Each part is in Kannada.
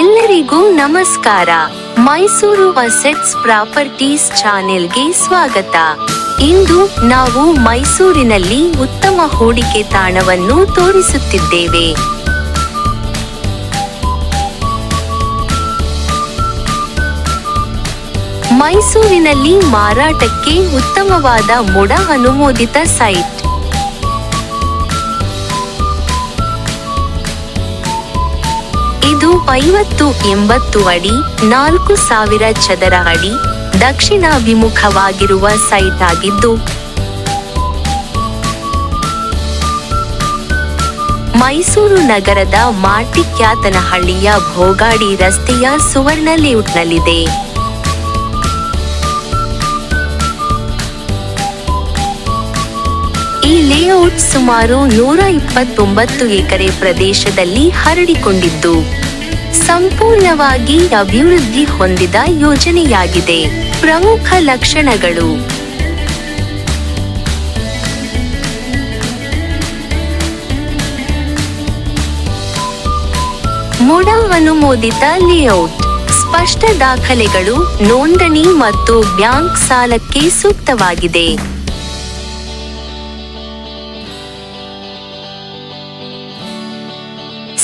ಎಲ್ಲರಿಗೂ ನಮಸ್ಕಾರ. ಮೈಸೂರು ಅಸೆಟ್ಸ್ ಪ್ರಾಪರ್ಟೀಸ್ ಚಾನೆಲ್ಗೆ ಸ್ವಾಗತ. ಇಂದು ನಾವು ಮೈಸೂರಿನಲ್ಲಿ ಉತ್ತಮ ಹೂಡಿಕೆ ತಾಣವನ್ನು ತೋರಿಸುತ್ತಿದ್ದೇವೆ. ಮೈಸೂರಿನಲ್ಲಿ ಮಾರಾಟಕ್ಕೆ ಉತ್ತಮವಾದ ಮೊಡ ಅನುಮೋದಿತ ಸೈಟ್. ಇದು ಐವತ್ತು ಎಂಬತ್ತು ಅಡಿ, ನಾಲ್ಕು ಸಾವಿರ ಚದರ ಅಡಿ, ದಕ್ಷಿಣಾಭಿಮುಖವಾಗಿರುವ ಸೈಟ್ ಆಗಿದ್ದು, ಮೈಸೂರು ನಗರದ ಮಾಟಿಕ್ಯಾತನಹಳ್ಳಿಯ ಭೋಗಾಡಿ ರಸ್ತೆಯ ಸುವರ್ಣ ಲೇಔಟ್ನಲ್ಲಿದೆ. ಈ ಲೇಔಟ್ ಸುಮಾರು ನೂರ ಇಪ್ಪತ್ತೊಂಬತ್ತು ಎಕರೆ ಪ್ರದೇಶದಲ್ಲಿ ಹರಡಿಕೊಂಡಿದ್ದು, ಸಂಪೂರ್ಣವಾಗಿ ಅಭಿವೃದ್ಧಿ ಹೊಂದಿದ ಯೋಜನೆಯಾಗಿದೆ. ಪ್ರಮುಖ ಲಕ್ಷಣಗಳು. ಮೊಡ ಅನುಮೋದಿತ ಲೇಔಟ್. ಸ್ಪಷ್ಟ ದಾಖಲೆಗಳು, ನೋಂದಣಿ ಮತ್ತು ಬ್ಯಾಂಕ್ ಸಾಲಕ್ಕೆ ಸೂಕ್ತವಾಗಿದೆ.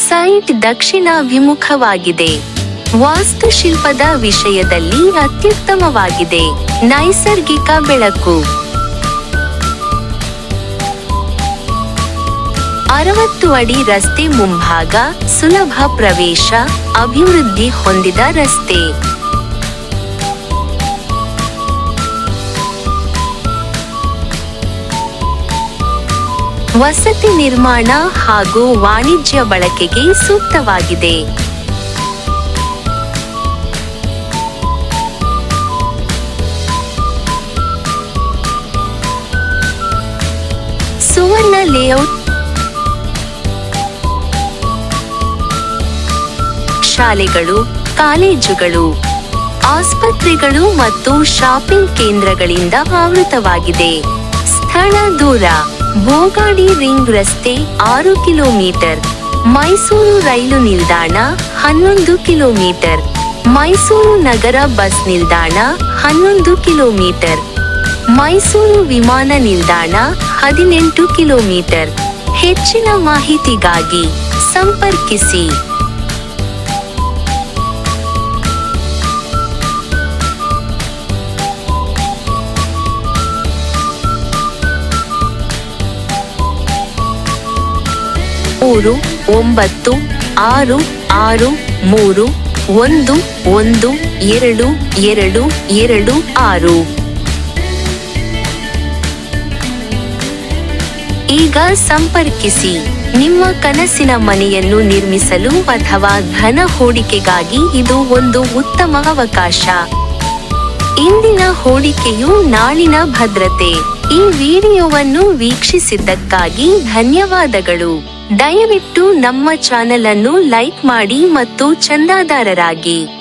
ಸೈಟ್ ದಕ್ಷಿಣಾಭಿಮುಖವಾಗಿದೆ. ವಾಸ್ತುಶಿಲ್ಪದ ವಿಷಯದಲ್ಲಿ ಅತ್ಯುತ್ತಮವಾಗಿದೆ. ನೈಸರ್ಗಿಕ ಬೆಳಕು. ಅರವತ್ತು ಅಡಿ ರಸ್ತೆ ಮುಂಭಾಗ ಸುಲಭ ಪ್ರವೇಶ, ಅಭಿವೃದ್ಧಿ ಹೊಂದಿದ ರಸ್ತೆ. ವಸತಿ ನಿರ್ಮಾಣ ಹಾಗೂ ವಾಣಿಜ್ಯ ಬಳಕೆಗೆ ಸೂಕ್ತವಾಗಿದೆ. ಸುವರ್ಣ ಲೇಔಟ್ ಶಾಲೆಗಳು, ಕಾಲೇಜುಗಳು, ಆಸ್ಪತ್ರೆಗಳು ಮತ್ತು ಶಾಪಿಂಗ್ ಕೇಂದ್ರಗಳಿಂದ ಆವೃತವಾಗಿದೆ. ಸ್ಥಳ ದೂರ. ಭೋಗಾಡಿ ರಿಂಗ್ ರಸ್ತೆ ಆರು ಕಿಲೋಮೀಟರ್. ಮೈಸೂರು ರೈಲು ನಿಲ್ದಾಣ ಹನ್ನೊಂದು ಕಿಲೋಮೀಟರ್. ಮೈಸೂರು ನಗರ ಬಸ್ ನಿಲ್ದಾಣ ಹನ್ನೊಂದು ಕಿಲೋಮೀಟರ್. ಮೈಸೂರು ವಿಮಾನ ನಿಲ್ದಾಣ ಹದಿನೆಂಟು ಕಿಲೋಮೀಟರ್. ಹೆಚ್ಚಿನ ಮಾಹಿತಿಗಾಗಿ ಸಂಪರ್ಕಿಸಿ. ಮೂರು, ಒಂಬತ್ತು, ಆರು ಆರು, ಮೂರು, ಒಂದು ಒಂದು, ಎರಡು ಎರಡು ಎರಡು, ಆರು. ಈಗ ಸಂಪರ್ಕಿಸಿ. ನಿಮ್ಮ ಕನಸಿನ ಮನೆಯನ್ನು ನಿರ್ಮಿಸಲು ಅಥವಾ ಧನ ಹೂಡಿಕೆಗಾಗಿ ಇದು ಒಂದು ಉತ್ತಮ ಅವಕಾಶ. ಇಂದಿನ ಹೂಡಿಕೆಯು ನಾಳಿನ ಭದ್ರತೆ. ಈ ವಿಡಿಯೋವನ್ನು ವೀಕ್ಷಿಸಿದ್ದಕ್ಕಾಗಿ ಧನ್ಯವಾದಗಳು. ದಯವಿಟ್ಟು ನಮ್ಮ ಚಾನೆಲ್ ಅನ್ನು ಲೈಕ್ ಮಾಡಿ ಮತ್ತು ಚಂದಾದಾರರಾಗಿ.